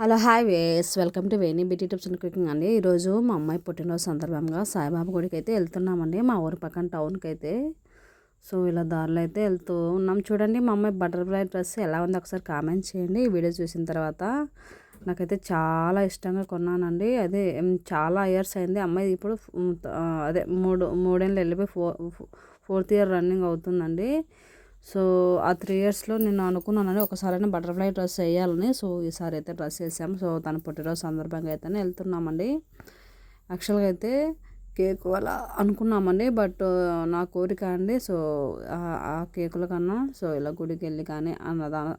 Hello hi ways welcome to Veni beauty tips and cooking అండి. ఈరోజు మా అమ్మాయి పుట్టినరోజు సందర్భంగా సాయిబాబా గుడికి అయితే వెళ్తున్నామండి. మా ఊరి పక్కన టౌన్కి అయితే సో ఇలా దారిలో అయితే వెళ్తూ ఉన్నాం. చూడండి మా అమ్మాయి బటర్ఫ్లై డ్రెస్ ఎలా ఉంది ఒకసారి కామెంట్ చేయండి. ఈ వీడియో చూసిన తర్వాత నాకైతే చాలా ఇష్టంగా కొన్నానండి. అదే చాలా ఇయర్స్ అయింది. అమ్మాయి ఇప్పుడు అదే మూడు మూడేళ్ళు వెళ్ళిపోయి ఫోర్ ఫోర్త్ ఇయర్ రన్నింగ్ అవుతుందండి. సో ఆ త్రీ ఇయర్స్లో నేను అనుకున్నానని ఒకసారైనా బటర్ఫ్లై డ్రెస్ వేయాలని సో ఈసారి అయితే డ్రెస్ వేసాము. సో తన పుట్టినరోజు సందర్భంగా అయితేనే వెళ్తున్నామండి. యాక్చువల్గా అయితే కేక్ అలా అనుకున్నామండి బట్ నా కోరిక అండి సో ఆ- కేకుల కన్నా సో ఇలా గుడికి వెళ్ళి కానీ అన్నదానం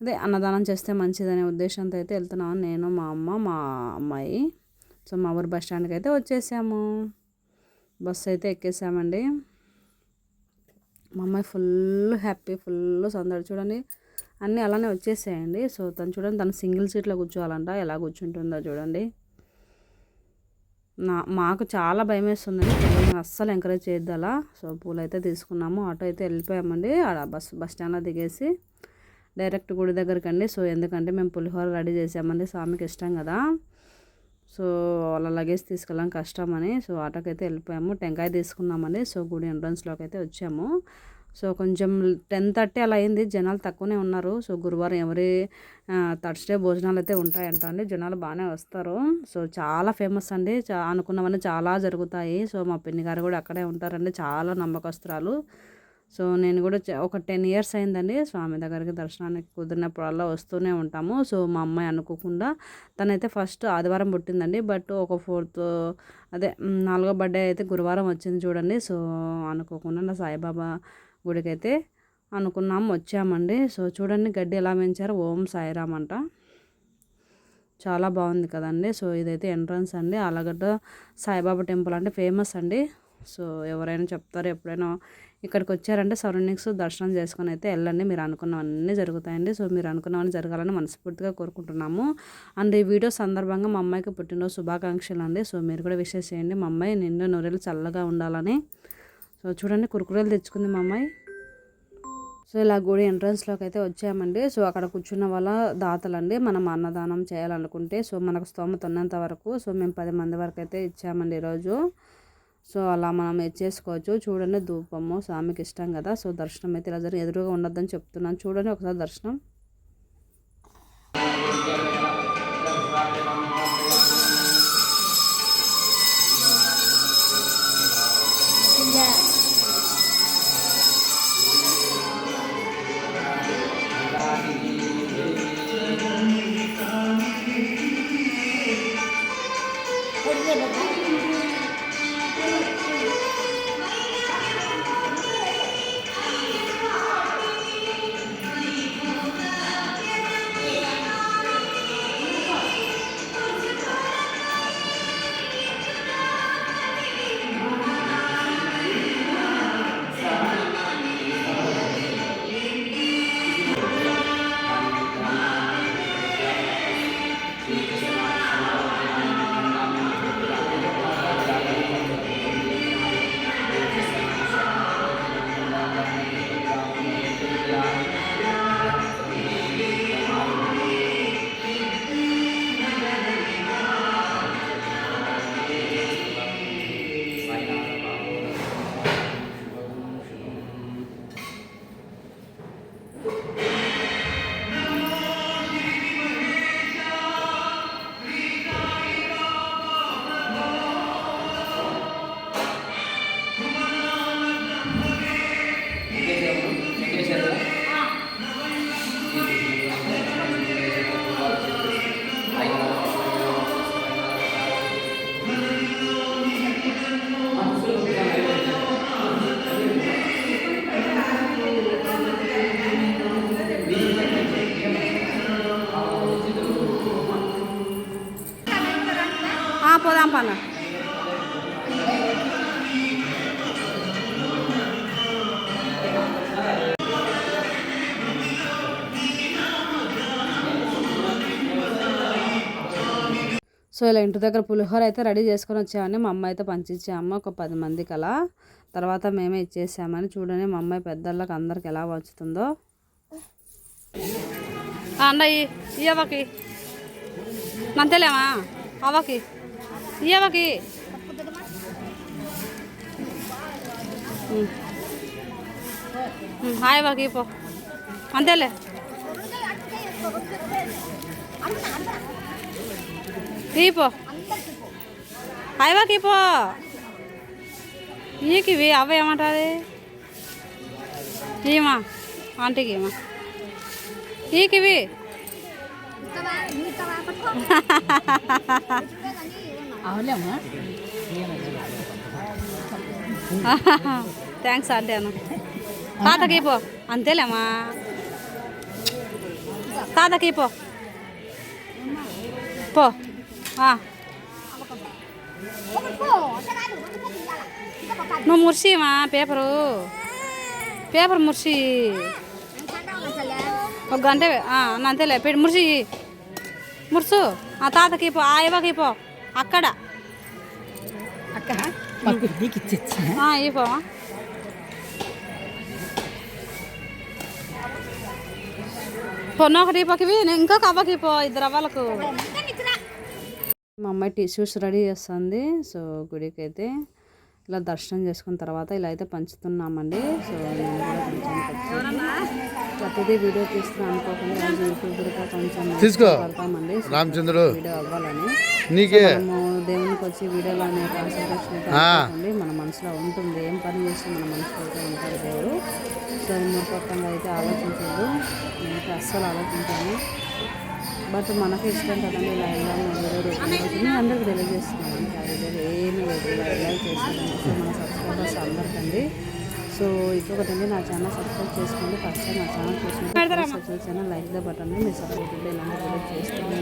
అదే అన్నదానం చేస్తే మంచిదనే ఉద్దేశంతో అయితే వెళ్తున్నాను నేను మా అమ్మ మా అమ్మాయి సో మా ఊరు బస్ స్టాండ్కి అయితే వచ్చేసాము. బస్సు అయితే ఎక్కేసామండి. మా అమ్మాయి ఫుల్ హ్యాపీ ఫుల్ సందడి చూడండి. అన్నీ అలానే వచ్చేసాయండి. సో తను చూడండి తను సింగిల్ సీట్లో కూర్చోవాలంట. ఎలా కూర్చుంటుందో చూడండి. నా మాకు చాలా భయం వేస్తుందండి పిల్లల్ని అస్సలు ఎంకరేజ్ చేయొద్దు అలా. సో పూలు అయితే తీసుకున్నాము. ఆటో అయితే వెళ్ళిపోయామండి. ఆడ బస్ బస్ స్టాండ్లో దిగేసి డైరెక్ట్ గుడి దగ్గరికి అండి సో ఎందుకంటే మేము పులిహోర రెడీ చేసామండి. స్వామికి ఇష్టం కదా. సో వాళ్ళ లగేజ్ తీసుకెళ్ళడం కష్టం అని సో ఆటోకైతే వెళ్ళిపోయాము. టెంకాయ తీసుకున్నామని సో గుడి ఎంట్రన్స్లోకి అయితే వచ్చాము. సో కొంచెం టెన్ థర్టీ అలా అయింది. జనాలు తక్కువనే ఉన్నారు. సో గురువారం ఎవరి థర్స్డే భోజనాలు అయితే ఉంటాయంట అండి. జనాలు బాగానే వస్తారు. సో చాలా ఫేమస్ అండి. చా అనుకున్నవన్నీ చాలా జరుగుతాయి. సో మా పిన్ని గారు కూడా అక్కడే ఉంటారండి. చాలా నమ్మకస్తురాలు. సో నేను కూడా ఒక టెన్ ఇయర్స్ అయిందండి స్వామి దగ్గరికి దర్శనానికి కుదిరినప్పుడల్లా వస్తూనే ఉంటాము. సో మా అమ్మాయి అనుకోకుండా తనైతే ఫస్ట్ ఆదివారం పుట్టిందండి. బట్ ఒక ఫోర్త్ అదే నాలుగో బర్త్డే అయితే గురువారం వచ్చింది చూడండి. సో అనుకోకుండా నా సాయిబాబా గుడికి అయితే అనుకున్నాం వచ్చామండి. సో చూడండి గడ్డి ఎలా పెంచారు ఓం సాయిరామ్ అంట. చాలా బాగుంది కదండి. సో ఇదైతే ఎంట్రన్స్ అండి. ఆలగడ్డ సాయిబాబా టెంపుల్ అంటే ఫేమస్ అండి. సో ఎవరైనా చెప్తారు ఎప్పుడైనా ఇక్కడికి వచ్చారంటే సరౌండింగ్స్ దర్శనం చేసుకొని అయితే వెళ్ళండి. మీరు అనుకున్నవన్నీ జరుగుతాయండి. సో మీరు అనుకున్నవన్నీ జరగాలని మనస్ఫూర్తిగా కోరుకుంటున్నాము. అండ్ ఈ వీడియో సందర్భంగా మా అమ్మాయికి పుట్టినరోజు శుభాకాంక్షలు అండి సో మీరు కూడా విషెస్ చేయండి. మా అమ్మాయి నిండు నూరెలు చల్లగా ఉండాలని. సో చూడండి కురుకురేలు తెచ్చుకుంది మా అమ్మాయి. సో ఇలా గుడి ఎంట్రన్స్లోకి అయితే వచ్చామండి. సో అక్కడ కూర్చున్న వాళ్ళ దాతలండి. మనం అన్నదానం చేయాలనుకుంటే సో మనకు స్తోమత ఉన్నంత వరకు సో మేము పది మంది వరకు అయితే ఇచ్చామండి ఈరోజు. సో అలా మనం చేసుకోవచ్చు. చూడండి ధూపము స్వామికి ఇష్టం కదా. సో దర్శనం అయితే ఇలా జరిగి ఎదురుగా ఉండొద్దని చెప్తున్నాను. చూడండి ఒకసారి దర్శనం. పోదాం పన్న సో ఇలా ఇంటి దగ్గర పులిహోర అయితే రెడీ చేసుకొని వచ్చామని మా అమ్మ అయితే పంచిచ్చాము ఒక పది మందికి అలా. తర్వాత మేమే ఇచ్చేసామని చూడండి మా అమ్మాయి పెద్దళ్ళకి అందరికి ఎలా వచ్చుతుందో. అన్న ఇయ్యవకి నంతేలేమా? అవ్వకి. ఉమ్, హాయ్ అవ్వకి పో అంతేలే ఈ పో హాయ్ అవ్వకి పో ఈకివి అవ్వ ఏమంటుంది ఈమా ఆంటీకి ఈమా ఈకివి అవులేమ్మా థ్యాంక్స్ ఆంటీ అన్న. తాతకి పో. అంతేలేమ్మా. తాతకి పో. పో. నువ్వు ముర్సిమా పేపరు? పేపర్ మురిసి. ఒక గంట ఆ, అంతేలే పెట్టి ముర్సి. ముర్సు. ఆ తాతకి పో ఆ ఇవ్వకి పో. అక్కడ. అక్క పక్కకి నీకు ఇచ్చేచ్చిన ఆ, ఈ పో పొన్న ఒకటి పక్కవి ఇంకొక అవ్వకి పో ఇద్దరు అవ్వలకు. మా అమ్మాయి టిష్యూస్ రెడీ చేస్తుంది సో గుడికి అయితే ఇలా దర్శనం చేసుకున్న తర్వాత ఇలా అయితే పంచుతున్నామండి. సో నేను ప్రతిదీ వీడియో తీస్తున్నాను అనుకోకుండా యూట్యూబ్ కూడా కొంచెం తీసుకో. పడతామండి. రామచంద్రుడు. వీడియో అవ్వాలని. నీకే. దేవునికి వచ్చి వీడియోలో అనే కాన్సన్ట్రేషన్ మన మనసులో ఉంటుంది. ఏం పని చేస్తే మన మనసులో ఉంటాడు దేవుడు. సో మూర్ఖత్వంగా అయితే ఆలోచించద్దు. నేనైతే అస్సలు ఆలోచించాను. బట్ మనకు ఇష్టం కదండి ఇలా రూపంలో నేను అందరికి తెలియజేస్తున్నాను. ఏమీ లేదు. ఇలా వెళ్ళాలి చేస్తాను సో మన సబ్స్క్రైబర్స్ అందరికండి. సో ఇంకొకటండి నా ఛానల్ సబ్స్క్రైబ్ చేసుకోండి. ఫస్ట్ నా ఛానల్ చూసాను లైక్ ద బటన్ మీ సపోర్ట్ ఉంటే ఇలాంటి వీడియో చేస్తూనే.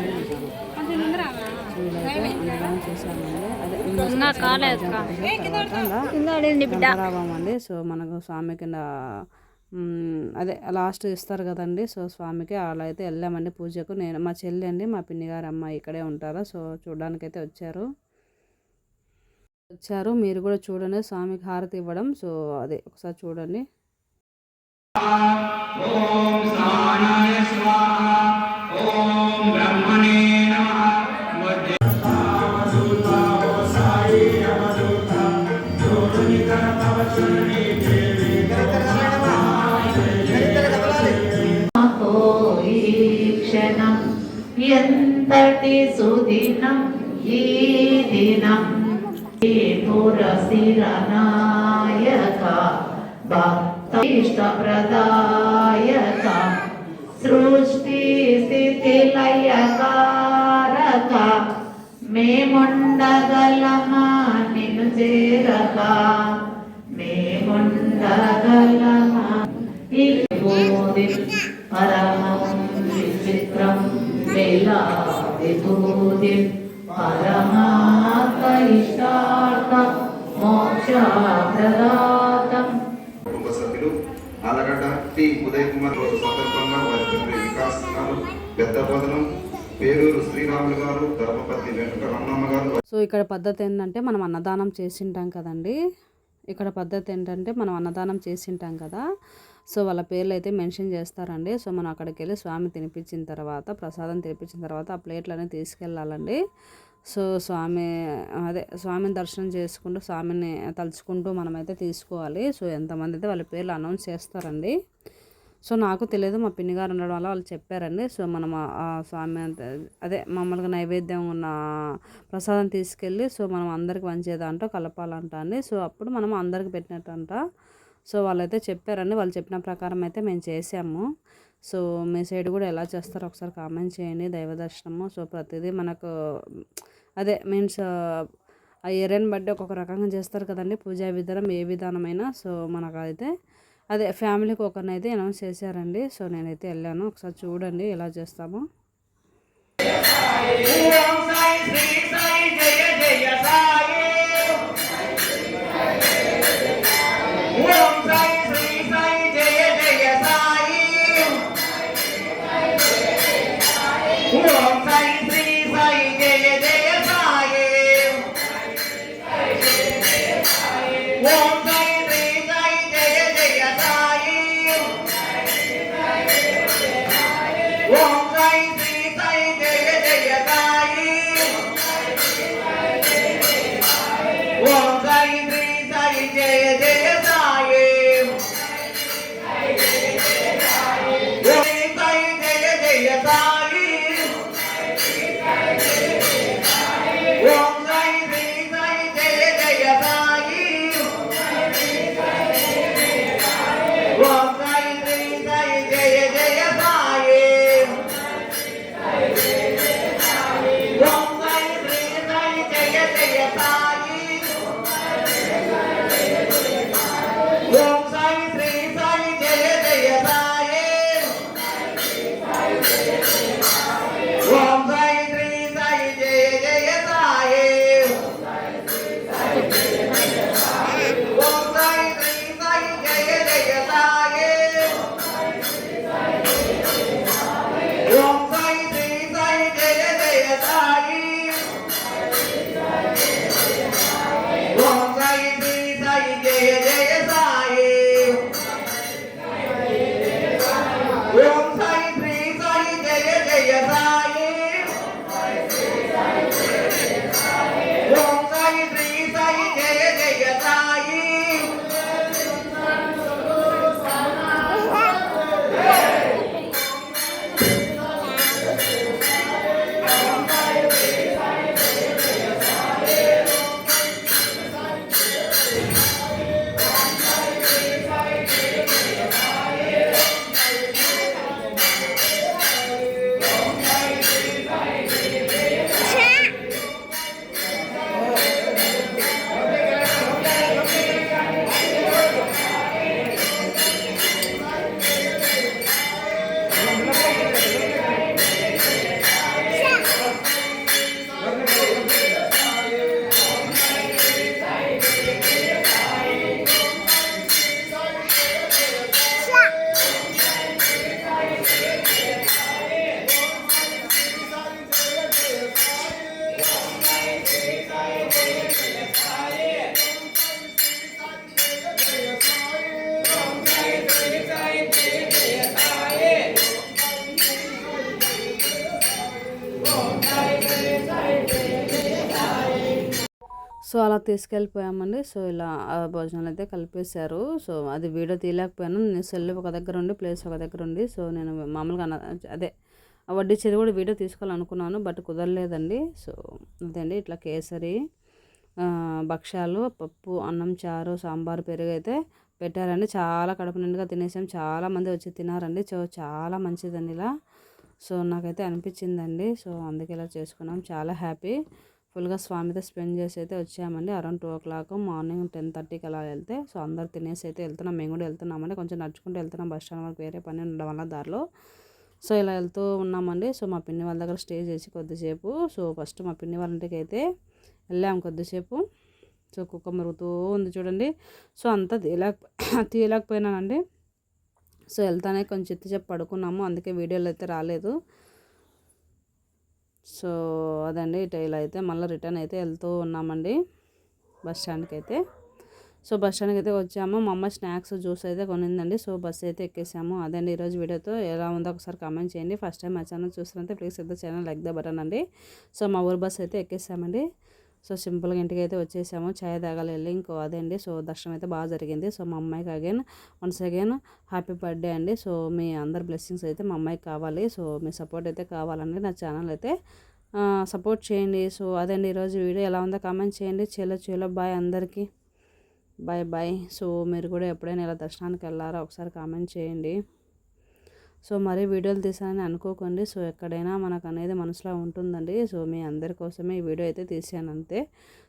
ఉంటాను సో చేశామండి అదే గంటరావం అండి సో మనకు స్వామి కింద అదే లాస్ట్ ఇస్తారు కదండి. సో స్వామికి అలా అయితే వెళ్ళామండి పూజకు. నేను మా చెల్లి అండి మా పిన్ని అమ్మాయి ఇక్కడే ఉంటారు. సో చూడడానికి అయితే వచ్చారు. వచ్చారు. మీరు కూడా చూడండి. స్వామికి హారతి ఇవ్వడం. సో అదే ఒకసారి చూడండి. ఈ క్షణం ఎంతటి సుదినం ఈ దినం? ఈ పురసిరనాయక భక్త ఇష్టప్రదాయక సృష్టి స్థితి లయకారక మేముండగలమా నిన్ను చేరక? మేముండగలమా? ఈ మోక్షప్రదాతం కుటుంబ సభ్యులు ఆలగడ్డ టి. ఉదయ్ కుమార్ రోజు సందర్భంగా వారి తండ్రి వికాస్ గారు పేరూరు శ్రీరాములు గారు ధర్మపతి వెంకట రమణమ్మ గారు సో ఇక్కడ పద్ధతి ఏంటంటే మనం అన్నదానం చేసింటాం కదండి. ఇక్కడ పద్ధతి ఏంటంటే మనం అన్నదానం చేసింటాం కదా. సో వాళ్ళ పేర్లు అయితే మెన్షన్ చేస్తారండి. సో మనం అక్కడికి వెళ్ళి స్వామి తినిపించిన తర్వాత ప్రసాదం తినిపించిన తర్వాత ఆ ప్లేట్లన్నీ తీసుకెళ్ళాలండి. సో స్వామి అదే స్వామిని దర్శనం చేసుకుంటూ స్వామిని తలుచుకుంటూ మనమైతే తీసుకోవాలి. సో ఎంతమంది అయితే వాళ్ళ పేర్లు అనౌన్స్ చేస్తారండి. సో నాకు తెలియదు మా పిన్ని గారు ఉండడం వల్ల వాళ్ళు చెప్పారండి. సో మనం ఆ- స్వామి అంత అదే మామూలుగా నైవేద్యం ఉన్న ప్రసాదం తీసుకెళ్ళి సో మనం అందరికి వంచేదంట కలపాలంట అండి సో అప్పుడు మనం అందరికి పెట్టినట్టంట. సో వాళ్ళైతే చెప్పారండి. వాళ్ళు చెప్పిన ప్రకారం అయితే మేము చేసాము సో మీ సైడ్ కూడా ఎలా చేస్తారో ఒకసారి కామెంట్ చేయండి. దైవ దర్శనము. సో ప్రతిదీ మనకు అదే మీన్స్ ఆ ఏరియాని బట్టి ఒక్కొక్క రకంగా చేస్తారు కదండి. పూజా విధానం ఏ విధానమైనా. సో మనకైతే అదే ఫ్యామిలీకి ఒకరినైతే అనౌన్స్ చేశారండి. సో నేనైతే వెళ్ళాను. ఒకసారి చూడండి ఎలా చేస్తామో. సో అలా తీసుకెళ్ళిపోయామండి. సో ఇలా ఆ భోజనాలు అయితే కలిపేశారు. సో అది వీడియో తీయలేకపోయాను. నేను సెల్ ఒక దగ్గర ఉండి ప్లేస్ ఒక దగ్గర ఉండి సో నేను మామూలుగా అదే వడ్డీ వడ్డించేది కూడా వీడియో తీసుకోవాలనుకున్నాను బట్ కుదరలేదండి. సో అదండి ఇట్లా కేసరి భక్ష్యాలు పప్పు అన్నం చారు సాంబార్ పెరుగు అయితే పెట్టారండి. చాలా కడుపు నిండుగా తినేసాం. చాలా మంది వచ్చి తినారండి సో చాలా మంచిదండి ఇలా. సో నాకైతే అనిపించిందండి. సో అందుకే ఇలా చేసుకున్నాం. చాలా హ్యాపీ. ఫుల్గా స్వామితో స్పెండ్ చేసి అయితే వచ్చామండి. Around two o'clock morning ten థర్టీకి అలా వెళ్తే సో అందరు తినేసి అయితే వెళ్తున్నాం. మేము కూడా వెళ్తున్నామండి. కొంచెం నడుచుకుంటూ వెళ్తున్నాం. బస్ స్టాండ్ వరకు వేరే పని ఉండడం వల్ల దారిలో. సో ఇలా వెళ్తూ ఉన్నామండి. సో మా పిన్ని వాళ్ళ దగ్గర స్టే చేసి కొద్దిసేపు. సో ఫస్ట్ మా పిన్ని వాళ్ళ ఇంటికి అయితే వెళ్ళాము కొద్దిసేపు. సో కుక్క మరుగుతూ ఉంది చూడండి. సో అంతా తీయలేక తీయలేకపోయినానండి. సో వెళ్తానే కొంచెం చిత్త చెప్పి పడుకున్నాము. అందుకే వీడియోలు అయితే రాలేదు. సో అదండి. ఇటు ఇలా అయితే మళ్ళీ రిటర్న్ అయితే వెళ్తూ ఉన్నామండి బస్ స్టాండ్కి అయితే సో బస్ స్టాండ్కి అయితే వచ్చాము. మా అమ్మ స్నాక్స్ జ్యూస్ అయితే కొనిందండి. సో బస్ అయితే ఎక్కేసాము. అదండి ఈరోజు వీడియోతో. ఎలా ఉందో ఒకసారి కామెంట్ చేయండి. ఫస్ట్ టైం మా ఛానల్ చూస్తుంటే ప్లీజ్ అయితే ఛానల్ లైక్ ద బటన్ అండి. సో మా ఊరు బస్ అయితే ఎక్కేసామండి. సో సింపుల్గా ఇంటికి అయితే వచ్చేసాము. ఛాయ్ తాగాలి వెళ్ళి ఇంకో అదే అండి సో దర్శనం అయితే బాగా జరిగింది. సో మా అమ్మాయికి again once again happy birthday అండి. సో మీ అందరి బ్లెస్సింగ్స్ అయితే మా అమ్మాయికి కావాలి. సో మీ సపోర్ట్ అయితే కావాలండి. నా ఛానల్ అయితే సపోర్ట్ చేయండి. సో అదండి ఈరోజు వీడియో. ఎలా ఉందో కామెంట్ చేయండి. చేలో చేలో బాయ్ అందరికీ. Bye bye. సో మీరు కూడా ఎప్పుడైనా ఇలా దర్శనానికి వెళ్ళారా? ఒకసారి కామెంట్ చేయండి. సో మరీ వీడియోలు తీసానని అనుకోకండి. సో ఎక్కడైనా మనకు అనేది మనసులో ఉంటుందండి. సో మీ అందరి కోసమే ఈ వీడియో అయితే తీసాను అంతే.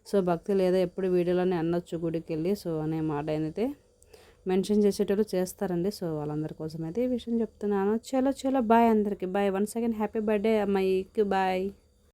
సో భక్తి లేదా ఎప్పుడు వీడియోలోనే అనొచ్చు గుడికి వెళ్ళి సో అనే మాట అయితే మెన్షన్ చేసేటోళ్ళు చేస్తారండి. సో వాళ్ళందరి కోసం అయితే ఈ విషయం చెప్తున్నాను. చలో చలో బాయ్ అందరికీ. Bye. One second happy birthday అమ్మాయికి. బాయ్.